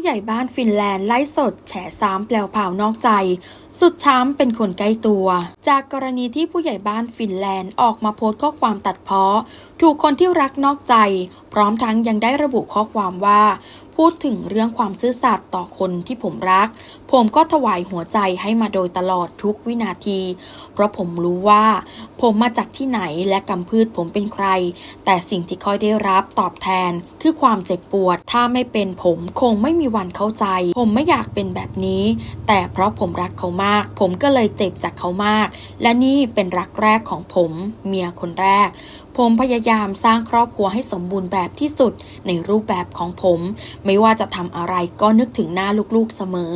ผู้ใหญ่บ้านฟินแลนด์ไล่สดแฉซ้ำแปลวเผานอกใจ สุดช้ำเป็นคนใกล้ตัว จากกรณีที่ผู้ใหญ่บ้านฟินแลนด์ออกมาโพสต์ข้อความตัดเพ้อ ถูกคนที่รักนอกใจ พร้อมทั้งยังได้ระบุข้อความว่า พูดถึงเรื่องความซื่อสัตย์ต่อคนที่ผมรัก ผมก็ถวายหัวใจให้มาโดยตลอดทุกวินาที เพราะผมรู้ว่า ผมมาจากที่ไหนและกำพืชผมเป็นใคร แต่สิ่งที่ค่อยได้รับตอบแทน คือความเจ็บปวด ถ้าไม่เป็นผมคงไม่มีวันเข้าใจ ผมไม่อยากเป็นแบบนี้ แต่เพราะผมรักเขามาก ผมก็เลยเจ็บจากเขามาก และนี่เป็นรักแรกของผม เมียคนแรก ผมพยายามยามสร้างครอบครัวให้สมบูรณ์แบบที่สุดในรูปแบบของผม ไม่ว่าจะทำอะไรก็นึกถึงหน้าลูกๆเสมอ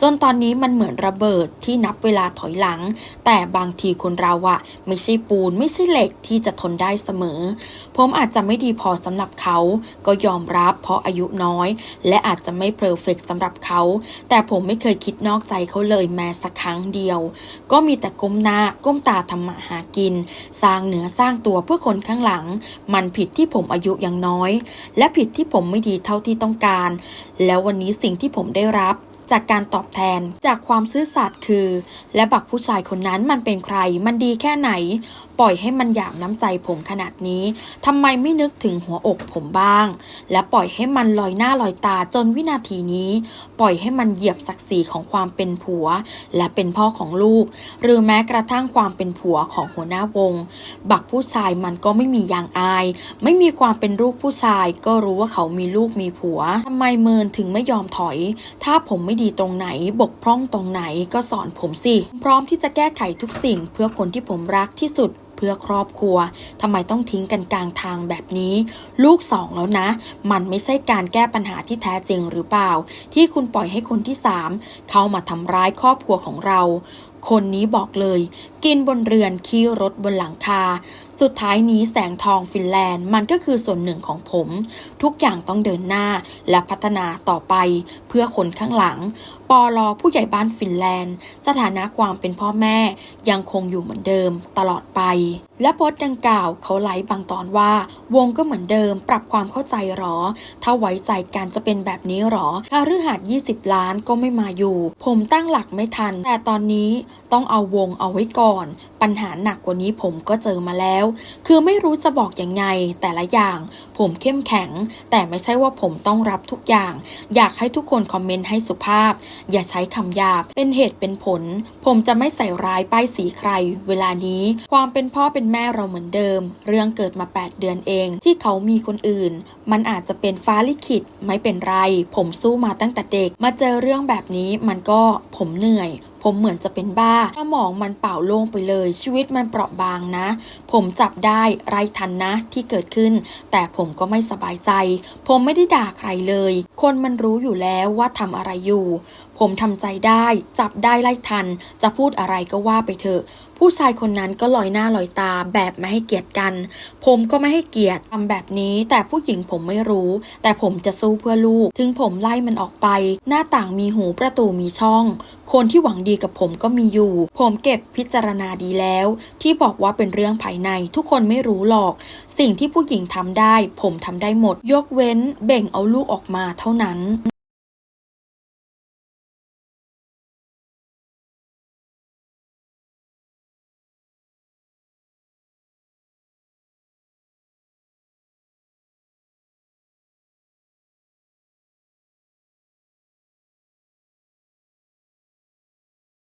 จนตอนนี้มันเหมือนระเบิดที่นับเวลาถอยหลัง แต่บางทีคนเราอะไม่ใช่ปูนไม่ใช่เหล็กที่จะทนได้เสมอ ผมอาจจะไม่ดีพอสำหรับเขา ก็ยอมรับเพราะอายุน้อย และอาจจะไม่เพอร์เฟกสำหรับเขา แต่ผมไม่เคยคิดนอกใจเขาเลยแม้สักครั้งเดียว ก็มีแต่ก้มหน้าก้มตาทำมาหากิน สร้างเหนือสร้างตัวเพื่อคนข้างหลังมันผิดที่ผมอายุยังน้อย และผิดที่ผมไม่ดีเท่าที่ต้องการ แล้ววันนี้สิ่งที่ผมได้รับ จากการตอบแทนจากความซื่อสัตย์คือ และบักผู้ชายคนนั้นมันเป็นใคร มันดีแค่ไหน ปล่อยให้มันหยามน้ำใจผมขนาดนี้ทำไมไม่นึกถึงหัวอกผมบ้าง และปล่อยให้มันลอยหน้าลอยตาจนวินาทีนี้ ปล่อยให้มันเหยียบศักดิ์ศรีของความเป็นผัว และเป็นพ่อของลูก หรือแม้กระทั่งความเป็นผัวของหัวหน้าวง บักผู้ชายมันก็ไม่มียางอาย ไม่มีความเป็นลูกผู้ชาย ก็รู้ว่าเขามีลูกมีผัวทำไมเมินถึงไม่ยอมถอย ถ้าผมไม่ดีตรงไหน บกพร่องตรงไหนก็สอนผมสิ พร้อมที่จะแก้ไขทุกสิ่งเพื่อคนที่ผมรักที่สุดเพื่อครอบครัว ทำไมต้องทิ้งกันกลางทางแบบนี้ ลูกสองแล้วนะ มันไม่ใช่การแก้ปัญหาที่แท้จริงหรือเปล่า ที่คุณปล่อยให้คนที่สามเข้ามาทำร้ายครอบครัวของเรา คนนี้บอกเลย กินบนเรือนขี้รถบนหลังคา สุดท้ายนี้แสงทองฟินแลนด์มันก็คือส่วนหนึ่งของผม ทุกอย่างต้องเดินหน้าและพัฒนาต่อไป เพื่อคนข้างหลัง ปอลอผู้ใหญ่บ้านฟินแลนด์ สถานะความเป็นพ่อแม่ยังคงอยู่เหมือนเดิมตลอดไป และโพสต์ดังกล่าวเขาไลฟ์บางตอนว่า วงก็เหมือนเดิมปรับความเข้าใจหรอ ถ้าไว้ใจกันจะเป็นแบบนี้หรอถ้าฤหัส20 ล้านก็ไม่มาอยู่ ผมตั้งหลักไม่ทัน แต่ตอนนี้ต้องเอาวงเอาไว้ก่อนปัญหาหนักกว่านี้ผมก็เจอมาแล้ว คือไม่รู้จะบอกอยังไงแต่ละอย่าง ผมเข้มแข็ง แต่ไม่ใช่ว่าผมต้องรับทุกอย่าง อยากให้ทุกคนคอมเมนต์ให้สุภาพ อย่าใช้คำหยาบ เป็นเหตุเป็นผล ผมจะไม่ใส่ร้ายป้ายสีใคร เวลานี้ความเป็นพ่อเป็นแม่เราเหมือนเดิม เรื่องเกิดมา 8 เดือนเอง ที่เขามีคนอื่น มันอาจจะเป็นฟ้าลิขิตไม่เป็นไร ผมสู้มาตั้งแต่เด็ก มาเจอเรื่องแบบนี้มันก็ผมเหนื่อย ผมเหมือนจะเป็นบ้าสมองมันเปล่าโล่งไปเลย ชีวิตมันเปราะบางนะ ผมจับได้ไรทันนะที่เกิดขึ้น แต่ผมก็ไม่สบายใจ ผมไม่ได้ด่าใครเลย คนมันรู้อยู่แล้วว่าทำอะไรอยู่ ผมทำใจได้ จับได้ไล่ทัน จะพูดอะไรก็ว่าไปเถอะผู้ชายคนนั้นก็ลอยหน้าลอยตาแบบไม่ให้เกียรติกัน ผมก็ไม่ให้เกียรติทำแบบนี้ แต่ผู้หญิงผมไม่รู้ แต่ผมจะสู้เพื่อลูก ถึงผมไล่มันออกไป หน้าต่างมีหูประตูมีช่อง คนที่หวังดีกับผมก็มีอยู่ ผมเก็บพิจารณาดีแล้ว ที่บอกว่าเป็นเรื่องภายใน ทุกคนไม่รู้หรอก สิ่งที่ผู้หญิงทำได้ ผมทำได้หมด ยกเว้นเบ่งเอาลูกออกมาเท่านั้น